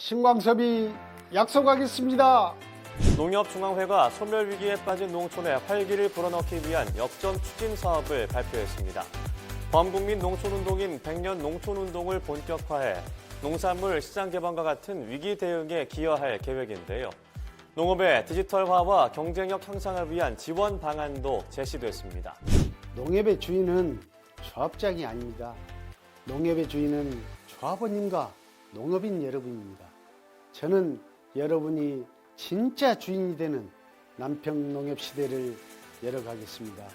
신광섭이 약속하겠습니다. 농협중앙회가 소멸위기에 빠진 농촌에 활기를 불어넣기 위한 역전 추진 사업을 발표했습니다. 범국민 농촌운동인 100년 농촌운동을 본격화해 농산물 시장 개방과 같은 위기 대응에 기여할 계획인데요. 농업의 디지털화와 경쟁력 향상을 위한 지원 방안도 제시됐습니다. 농협의 주인은 조합장이 아닙니다. 농협의 주인은 조합원님과 농업인 여러분입니다. 저는 여러분이 진짜 주인이 되는 남평 농협 시대를 열어가겠습니다.